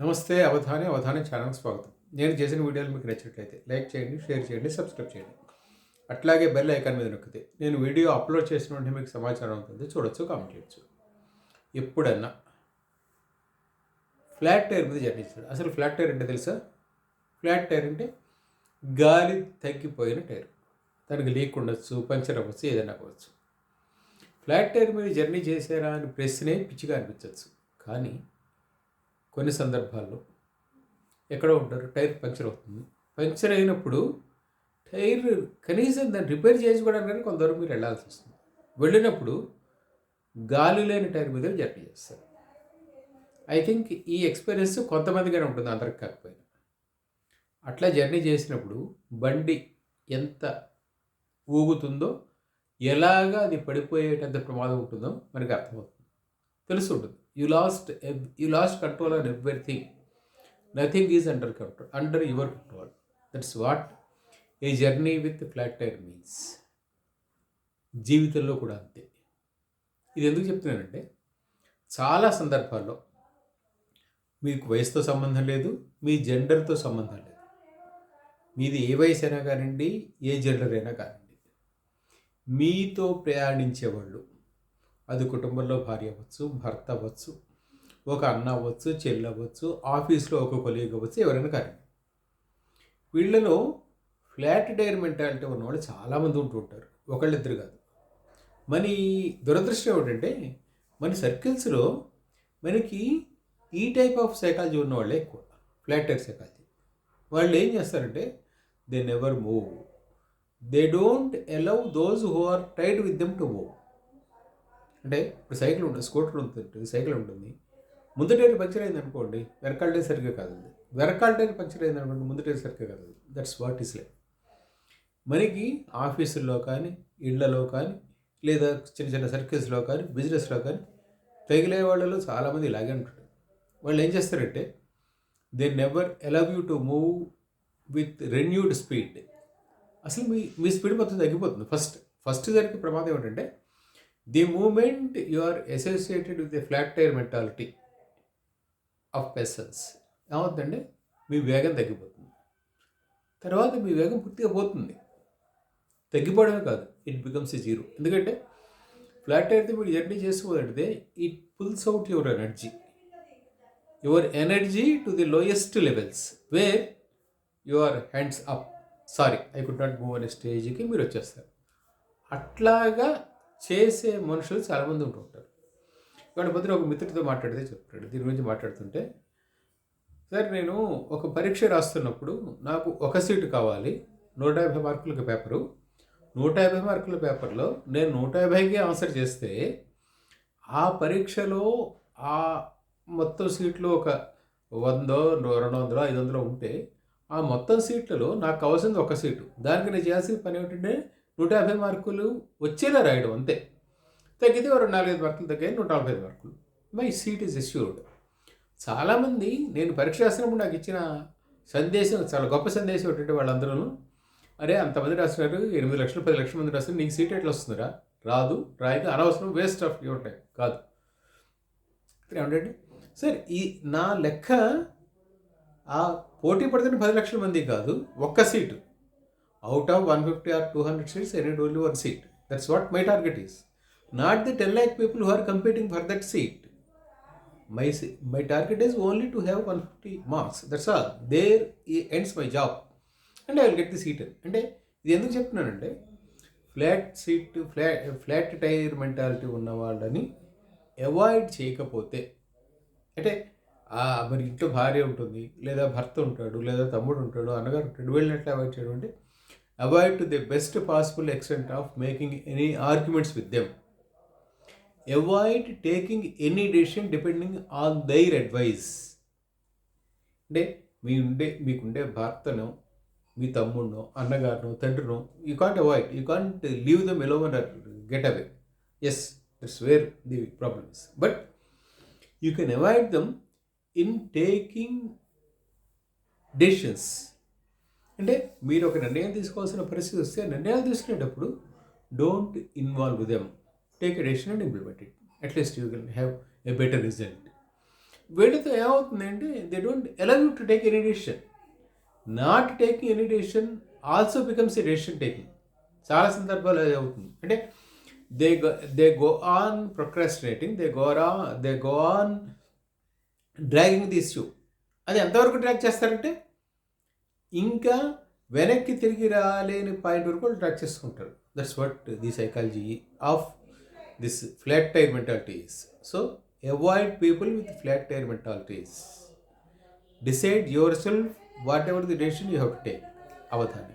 నమస్తే అవధాని అవధాని ఛానల్ స్వాగతం. నేను చేసిన వీడియోలు మీకు నచ్చినట్లయితే లైక్ చేయండి షేర్ చేయండి సబ్స్క్రైబ్ చేయండి. అట్లాగే బెల్ ఐకాన్ మీద నొక్కితే నేను వీడియో అప్లోడ్ చేసిన వెంటనే మీకు సమాచారం ఉంటుంది. చూడొచ్చు కామెంట్ చేయొచ్చు. ఎప్పుడన్నా ఫ్లాట్ టైర్ మీద జర్నీ చేస్తాడు అసలు ఫ్లాట్ టైర్ అంటే తెలుసా? ఫ్లాట్ టైర్ అంటే గాలి తగ్గిపోయిన టైర్. దానికి లీక్ ఉండొచ్చు పంచర్ అవ్వచ్చు ఏదైనా అవ్వచ్చు. ఫ్లాట్ టైర్ మీద జర్నీ చేశారా అని ప్రశ్నే పిచ్చిగా అనిపించవచ్చు కానీ కొన్ని సందర్భాల్లో ఎక్కడో ఉంటారు టైర్ పంక్చర్ అవుతుంది. పంక్చర్ అయినప్పుడు టైర్ కనీసం దాన్ని రిపేర్ చేసుకోవడానికి కొంతవరకు మీరు వెళ్ళాల్సి వస్తుంది. వెళ్ళినప్పుడు గాలి లేని టైర్ మీద జర్నీ చేస్తారు. ఐ థింక్ ఈ ఎక్స్పీరియన్స్ కొంతమందిగానే ఉంటుంది అందరికి కాకపోయినా. అట్లా జర్నీ చేసినప్పుడు బండి ఎంత ఊగుతుందో ఎలాగా అది పడిపోయేటంత ప్రమాదం ఉంటుందో మనకి అర్థమవుతుంది. తెలుసు ఉంటుంది you lost you lost control on everything nothing is under control under your control that's what a journey with flat tyre means జీవితంలో కూడా అంతే. ఇది ఎందుకు చెప్తున్నానంటే చాలా సందర్భాల్లో మీకు వయసుతో సంబంధం లేదు మీ జెండర్తో సంబంధం లేదు. మీది ఏ వయసు అయినా కానివ్వండి ఏ జెండర్ అయినా కానివ్వండి. మీతో ప్రయాణించేవాళ్ళు అది కుటుంబంలో భార్య అవ్వచ్చు భర్త అవ్వచ్చు ఒక అన్న అవ్వచ్చు చెల్లి అవ్వచ్చు ఆఫీస్లో ఒక కొలీగ్ అవ్వచ్చు ఎవరైనా కానీ. వీళ్ళలో ఫ్లాట్ డైర్ మెంటాలిటీ ఉన్నవాళ్ళు చాలామంది ఉంటూ ఉంటారు. ఒకళ్ళిద్దరు కాదు. మరి దురదృష్టం ఏమిటంటే మన సర్కిల్స్లో మనకి ఈ టైప్ ఆఫ్ సైకాలజీ ఉన్న వాళ్ళే ఎక్కువ ఫ్లాట్ టైర్ సైకాలజీ. వాళ్ళు ఏం చేస్తారంటే they never move. They don't allow those who are tied with them to move. అంటే ఇప్పుడు సైకిల్ ఉంటుంది స్కూటర్ ఉంటుంది సైకిల్ ఉంటుంది. ముందు టైర్ పంక్చర్ అయింది అనుకోండి వెనకాల టైర్ సరిగ్గా కాదు వెనకాల టైర్ పంక్చర్ అయింది అనుకోండి ముందు టైర్ సరిగ్గా కాదు దట్స్ వాట్ ఈస్ లైఫ్ మనకి ఆఫీసుల్లో కానీ ఇళ్ళలో కానీ లేదా చిన్న చిన్న సర్కిల్స్లో కానీ బిజినెస్లో కానీ తగిలే వాళ్ళలో చాలామంది ఇలాగే ఉంటారు. వాళ్ళు ఏం చేస్తారంటే they never allow you to move with renewed speed అసలు మీ మీ స్పీడ్ మొత్తం తగ్గిపోతుంది. ఫస్ట్ ఫస్ట్ జరిగే ప్రమాదం ఏంటంటే the moment you are associated with the flat tyre mentality of persons ఏమవుతుందంటే మీ వేగం తగ్గిపోతుంది. తర్వాత మీ వేగం పూర్తిగా పోతుంది. తగ్గిపోవడమే కాదు ఇట్ బికమ్స్ ఎ జీరో ఎందుకంటే ఫ్లాట్ అయితే మీరు జర్నీ చేసుకోవాలంటే it pulls out your energy your energy to the lowest levels where your hands up sorry I could not move అనే స్టేజ్కి మీరు వచ్చేస్తారు. అట్లాగా చేసే మనుషులు చాలామంది ఉంటుంటారు ఇవాళ పొద్దున ఒక మిత్రుడితో మాట్లాడితే చెప్తాడు దీని గురించి మాట్లాడుతుంటే సార్ నేను ఒక పరీక్ష రాస్తున్నప్పుడు నాకు ఒక సీటు కావాలి నూట యాభై మార్కులకి పేపరు. నూట యాభై మార్కుల పేపర్లో నేను నూట యాభైకి ఆన్సర్ చేస్తే ఆ పరీక్షలో ఆ మొత్తం సీట్లు ఒక వందో రెండు వందలో ఐదు వందలో ఉంటే ఆ మొత్తం సీట్లలో నాకు కావాల్సింది ఒక సీటు. దానికి నేను చేయాల్సిన పని ఏమిటంటే నూట యాభై మార్కులు వచ్చేలా రాయడం అంతే. తగ్గితే ఒక రెండు నాలుగైదు మార్కులు తగ్గాయి నూట నలభై ఐదు మార్కులు. మై సీట్ ఈజ్ ఎష్యూర్డ్ చాలామంది నేను పరీక్ష రాసినప్పుడు నాకు ఇచ్చిన సందేశం చాలా గొప్ప సందేశం ఏంటంటే వాళ్ళందరూ అరే అంతమంది రాస్తున్నారు ఎనిమిది లక్షలు పది లక్షల మంది రాస్తున్నారు నీకు సీట్ ఎట్లా వస్తుందిరా? రాదు రాయక అనవసరం వేస్ట్ ఆఫ్ యువర్ టైం కాదు. ఏమంటే సార్ ఈ నా లెక్క ఆ పోటీ పడుతున్న పది లక్షల మంది కాదు ఒక్క seat. Out of one fifty or two hundred seats any only one seat that's what my target is not the ten lakh people who are competing for that seat my my target is only to have one fifty marks that's all there ఈ ends my job and I will get the seat అంటే ఇది ఎందుకు చెప్తున్నానంటే flat seat flat flat tyre mentality ఉన్న వాళ్ళని avoid చేయకపోతే అంటే మరి ఇంట్లో భార్య ఉంటుంది లేదా భర్త ఉంటాడు లేదా తమ్ముడు ఉంటాడు అన్నగారు ఉంటాడు వెళ్ళినట్లు అవాయిడ్ చేయడం అంటే avoid to the best possible extent of making any arguments with them avoid taking any decision depending on their advice అంటే మీ ఉండే మీకుండే భర్తను మీ తమ్ముడినో అన్నగారినో తండ్రినో you can't avoid you can't leave them alone or get away as it's where the problems but you can avoid them in taking decisions అంటే మీరు ఒక నిర్ణయం తీసుకోవాల్సిన పరిస్థితి వస్తే నిర్ణయాలు తీసుకునేటప్పుడు don't involve them take a decision and implement it at least you can have a better result వీళ్ళతో ఏమవుతుందంటే they don't allow you to take any decision not taking any decision also becomes a decision taking చాలా సందర్భాలు అది అవుతుంది. అంటే they they go on procrastinating they go or they go on dragging the issue అది ఎంతవరకు drag చేస్తారంటే ఇంకా వెనక్కి తిరిగి రాలేని పాయింట్ వరకు వాళ్ళు చేసుకుంటారు. That's what the psychology of this flat tyre mentalities so avoid people with flat tyre mentalities decide yourself whatever the decision you have to take Avadhani